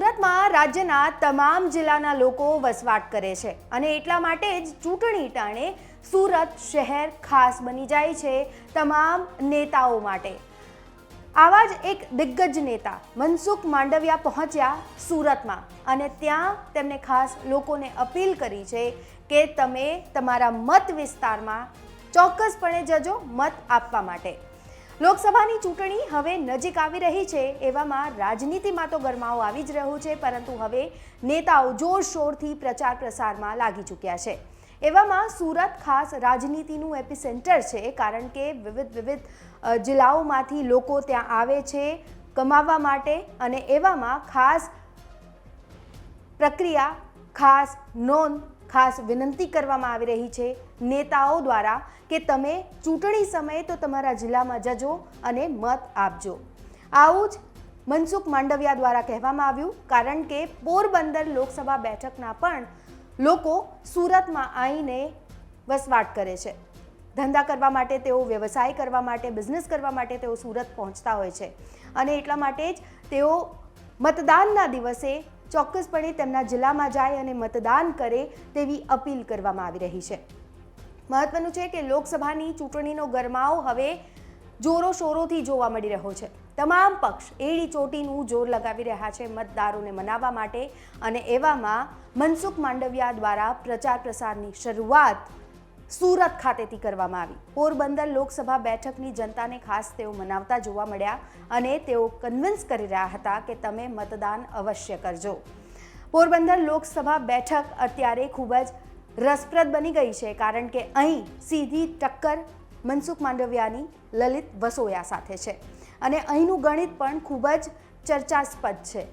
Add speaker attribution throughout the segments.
Speaker 1: સુરતમાં રાજ્યના તમામ જિલ્લાના લોકો વસવાટ કરે છે અને એટલા માટે જ ચૂંટણી ટાણે સુરત શહેર ખાસ બની જાય છે તમામ નેતાઓ માટે. આવા જ એક દિગ્ગજ નેતા મનસુખ માંડવિયા પહોંચ્યા સુરતમાં અને ત્યાં તેમણે ખાસ લોકોને અપીલ કરી છે કે તમે તમારા મત વિસ્તારમાં ચોક્કસપણે જજો મત આપવા માટે. લોકસભાની ચૂંટણી હવે નજીક આવી રહી છે, એવામાં રાજનીતિમાં તો ગરમાવો આવી જ રહ્યો છે, પરંતુ હવે નેતાઓ જોરશોરથી પ્રચાર પ્રસારમાં લાગી ચૂક્યા છે. એવામાં સુરત ખાસ રાજનીતિનું એપિસેન્ટર છે, કારણ કે વિવિધ વિવિધ જિલ્લાઓમાંથી લોકો ત્યાં આવે છે કમાવા માટે અને એવામાં ખાસ પ્રક્રિયા, ખાસ નોંધ ખાસ વિનંતી કરવામાં આવી રહી છે નેતાઓ દ્વારા કે તમે ચૂંટણી સમયે તો તમારા જિલ્લામાં જજો અને મત આપજો. આવું જ મનસુખ માંડવિયા દ્વારા કહેવામાં આવ્યું, કારણ કે પોરબંદર લોકસભા બેઠકના પણ લોકો સુરતમાં આવીને વસવાટ કરે છે. ધંધા કરવા માટે તેઓ વ્યવસાય કરવા માટે, બિઝનેસ કરવા માટે તેઓ સુરત પહોંચતા હોય છે. અને એટલા માટે જ તેઓ મતદાનના દિવસે ચોક્કસપણે તેમના જિલ્લામાં જાય અને મતદાન કરે તેવી અપીલ કરવામાં આવી રહી છે. મહત્વનું છે કે લોકસભાની ચૂંટણીનો ગરમાવો હવે જોરો શોરોથી જોવા મળી રહ્યો છે. તમામ પક્ષ એડી ચોટીનું જોર લગાવી રહ્યા છે મતદારોને મનાવવા માટે અને એવામાં મનસુખ માંડવિયા દ્વારા પ્રચાર પ્રસારની શરૂઆત સુરત ખાતેથી કરવામાં આવી. પોરબંદર લોકસભા બેઠકની જનતાને ખાસ તેઓ મનાવતા જોવા મળ્યા અને તેઓ કન્વિન્સ કરી રહ્યા હતા કે તમે મતદાન અવશ્ય કરજો. પોરબંદર લોકસભા બેઠક અત્યારે ખૂબ જ રસપ્રદ બની ગઈ છે કારણ કે અહીં સીધી ટક્કર મનસુખ માંડવિયાની લલિત વસોયા સાથે છે અને અહીંનું ગણિત પણ ખૂબ જ ચર્ચાસ્પદ છે.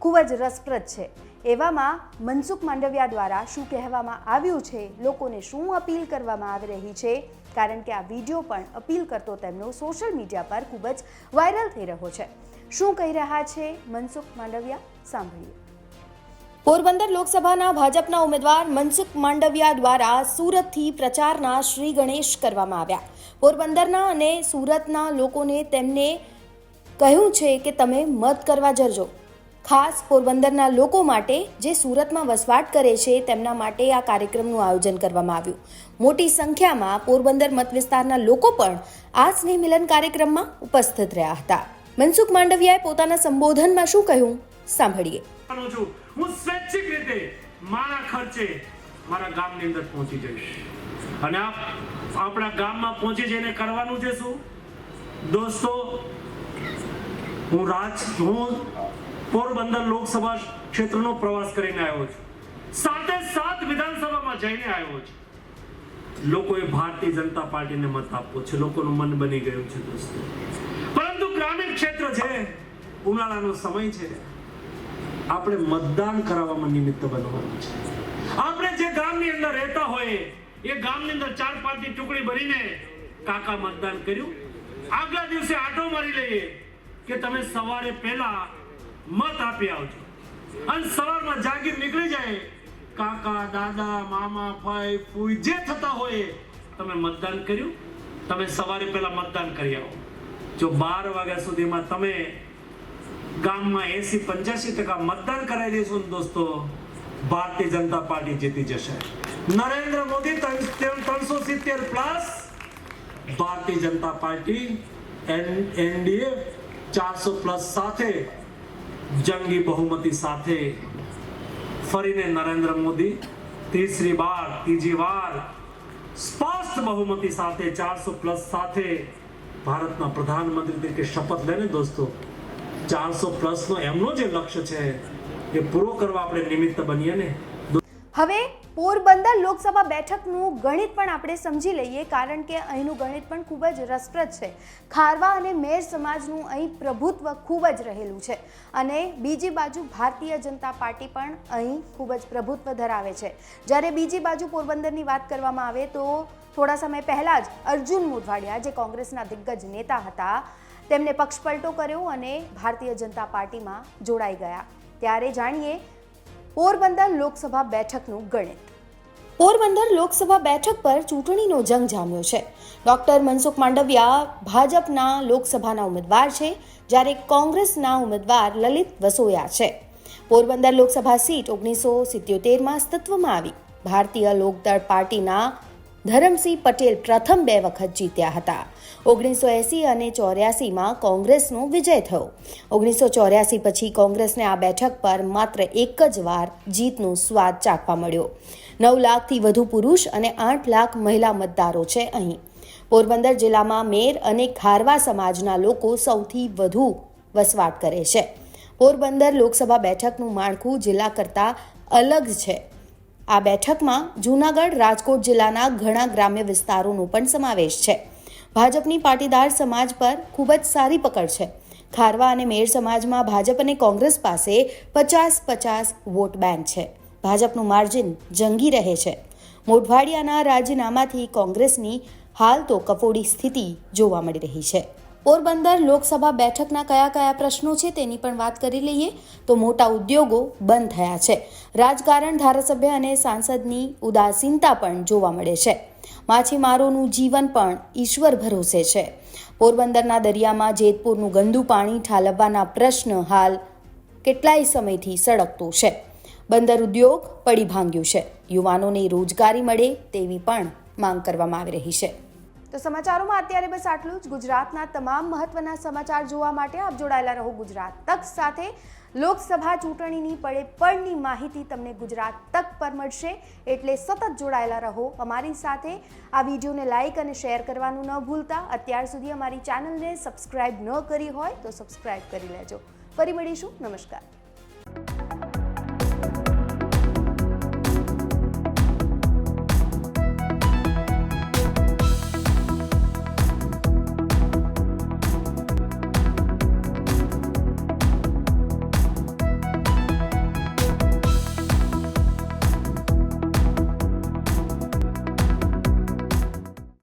Speaker 1: ખૂબ જ રસપ્રદ છે. એવામાં મનસુખ માંડવિયા દ્વારા શું કહેવામાં આવ્યું છે, લોકોને શું અપીલ કરવામાં આવી રહી છે, કારણ કે આ વીડિયો પણ અપીલ કરતો તેમનો સોશિયલ મીડિયા પર ખૂબ જ વાયરલ થઈ રહ્યો છે. શું કહી રહ્યા છે મનસુખ માંડવિયા? સાંભળીએ. પોરબંદર લોકસભાના ભાજપના ઉમેદવાર મનસુખ માંડવિયા દ્વારા સુરતથી પ્રચારના શ્રી ગણેશ કરવામાં આવ્યા. પોરબંદરના અને સુરતના લોકોને તેમને કહ્યું છે કે તમે મત કરવા જજો ખાસ પોરબંદરના લોકો માટે જે સુરતમાં વસવાટ કરે છે, તેમના માટે આ કાર્યક્રમનું આયોજન કરવામાં આવ્યું. મોટી સંખ્યામાં પોરબંદર મત વિસ્તારના લોકો પણ આ સ્નેહ મિલન કાર્યક્રમમાં ઉપસ્થિત રહ્યા હતા. મનસુખ માંડવિયાએ પોતાના સંબોધનમાં શું કહ્યું? સાંભળીએ.
Speaker 2: હું સ્વૈચ્છિક રીતે મારા ખર્ચે મારા ગામની અંદર પહોંચી જઈશ. અને આપણા ગામમાં પહોંચી જઈને કરવાનું છે શું? દોસ્તો, હું રાજ, હું પોરબંદર લોકસભા ક્ષેત્રનો પ્રવાસ કરીને આવ્યો છું. સાથે સાત વિધાનસભામાં જઈને આવ્યો છું. લોકોએ ભારતીય જનતા પાર્ટીને મત આપવો છે. લોકોનું મન બની ગયું છે દોસ્તો. પરંતુ ગ્રામીણ ક્ષેત્ર છે, ઉનાળાનો સમય છે. આપણે મતદાન કરાવવામાં નિમિત્ત બનવાનું છે. આપણે જે ગામની અંદર રહેતા હોઈએ, એ ગામની અંદર ચાર પાંચની ટુકડી ભરીને કાકા મતદાન કર્યું. આગલા દિવસે આટો મારી લઈએ કે તમે સવારે પહેલા મત આપી આવજો. અને સવારમાં જાગીર નીકળી જાય. કાકા, દાદા, મામા, ભાઈ, ફૂઈ, જે થતા હોય તમે મતદાન કર્યું. તમે સવારે પહેલા મતદાન કરી આવો. જો બાર વાગ્યા સુધીમાં તમે ગામમાં એસી પંચ્યાસી ટકા મતદાન કરાવી દઈશું ને દોસ્તો, ભારતીય જનતા પાર્ટી જીતી જશે. નરેન્દ્ર મોદી ત્રણસો સિત્તેર plus Bharatiya Janata Party NDA ચારસો પ્લસ સાથે જંગી બહુમતી સાથે ફરીને નરેન્દ્ર મોદી તીસરી વાર, ત્રીજી વાર સ્પષ્ટ બહુમતી સાથે, ચારસો પ્લસ સાથે ભારતના પ્રધાનમંત્રી તરીકે શપથ લઈને દોસ્તો, ચારસો પ્લસનો એમનો જે લક્ષ્ય છે એ પૂરો કરવા આપણે નિમિત્ત બનીએ ને.
Speaker 1: હવે પોરબંદર લોકસભા બેઠકનું ગણિત પણ આપણે સમજી લઈએ, કારણ કે અહીંનું ગણિત પણ ખૂબ જ રસપ્રદ છે. ખારવા અને મેર સમાજનું અહીં પ્રભુત્વ ખૂબ જ રહેલું છે. અને બીજી બાજુ ભારતીય જનતા પાર્ટી પણ અહીં ખૂબ જ પ્રભુત્વ ધરાવે છે. જ્યારે બીજી બાજુ પોરબંદરની વાત કરવામાં આવે તો થોડા સમય પહેલાં જ અર્જુન મોઢવાડિયા, જે કોંગ્રેસના દિગ્ગજ નેતા હતા, તેમને પક્ષપલટો કર્યો અને ભારતીય જનતા પાર્ટીમાં જોડાઈ ગયા. ત્યારે જાણીએ પોરબંદર લોકસભા બેઠકનું ગણિત. પોરબંદર લોકસભા બેઠક પર ચૂંટણીનો જંગ જામ્યો છે. ડોક્ટર મનસુખ માંડવિયા ભાજપના લોકસભાના ઉમેદવાર છે, જ્યારે કોંગ્રેસના ઉમેદવાર લલિત વસોયા છે. પોરબંદર લોકસભા સીટ ઓગણીસો સિત્યોતેરમાં અસ્તિત્વમાં આવી. ભારતીય લોકદળ પાર્ટીના ધરમસિંહ પટેલ પ્રથમ બે વખત જીત્યા હતા. ઓગણીસો એંસી અને ચોર્યાસીમાં કોંગ્રેસનો વિજય થયો. ઓગણીસો ચોર્યાસી પછી કોંગ્રેસને આ બેઠક પર માત્ર એક જ વાર જીતનો સ્વાદ ચાખવા મળ્યો. નવ લાખથી વધુ પુરુષ અને આઠ લાખ મહિલા મતદારો છે અહીં. પોરબંદર જિલ્લામાં મેર અને ખારવા સમાજના લોકો સૌથી વધુ વસવાટ કરે છે. પોરબંદર લોકસભા બેઠકનું માળખું જિલ્લા કરતાં અલગ છે. આ બેઠકમાં જૂનાગઢ, રાજકોટ જિલ્લાના ઘણા ગ્રામ્ય વિસ્તારોનો પણ સમાવેશ છે. ભાજપની પાટીદાર સમાજ પર ખૂબ જ સારી પકડ છે. ખારવા અને મેર સમાજમાં ભાજપ અને કોંગ્રેસ પાસે પચાસ પચાસ વોટ બેંક છે. ભાજપનું માર્જિન જંગી રહે છે. મોઢવાડિયાના રાજીનામાથી કોંગ્રેસની હાલ તો કફોડી સ્થિતિ જોવા મળી રહી છે. પોરબંદર લોકસભા બેઠકના કયા કયા પ્રશ્નો છે તેની પણ વાત કરી લઈએ તો મોટા ઉદ્યોગો બંધ થયા છે. રાજકારણ, ધારાસભ્ય અને સાંસદની ઉદાસીનતા પણ જોવા મળે છે. માછીમારોનું જીવન પણ ઈશ્વર ભરોસે છે. પોરબંદરના દરિયામાં જેતપુરનું ગંદુ પાણી ઠાલવવાના પ્રશ્ન હાલ કેટલાય સમયથી સળગતો છે. બંદર ઉદ્યોગ પડી ભાંગ્યું છે. યુવાનોને રોજગારી મળે તેવી પણ માંગ કરવામાં આવી રહી છે. તો સમાચારોમાં અત્યારે બસ આટલું જ. ગુજરાતના તમામ મહત્વના સમાચાર જોવા માટે આપ જોડાયેલા રહો ગુજરાત તક સાથે. લોકસભા ચૂંટણીની પડે પડની માહિતી તમને ગુજરાત તક પર મળશે. એટલે સતત જોડાયેલા રહો અમારી સાથે. આ વિડીયોને લાઇક અને શેર કરવાનું ન ભૂલતા. અત્યાર સુધી અમારી ચેનલને સબસ્ક્રાઇબ ન કરી હોય તો સબસ્ક્રાઇબ કરી લેજો. ફરી મળીશું. નમસ્કાર.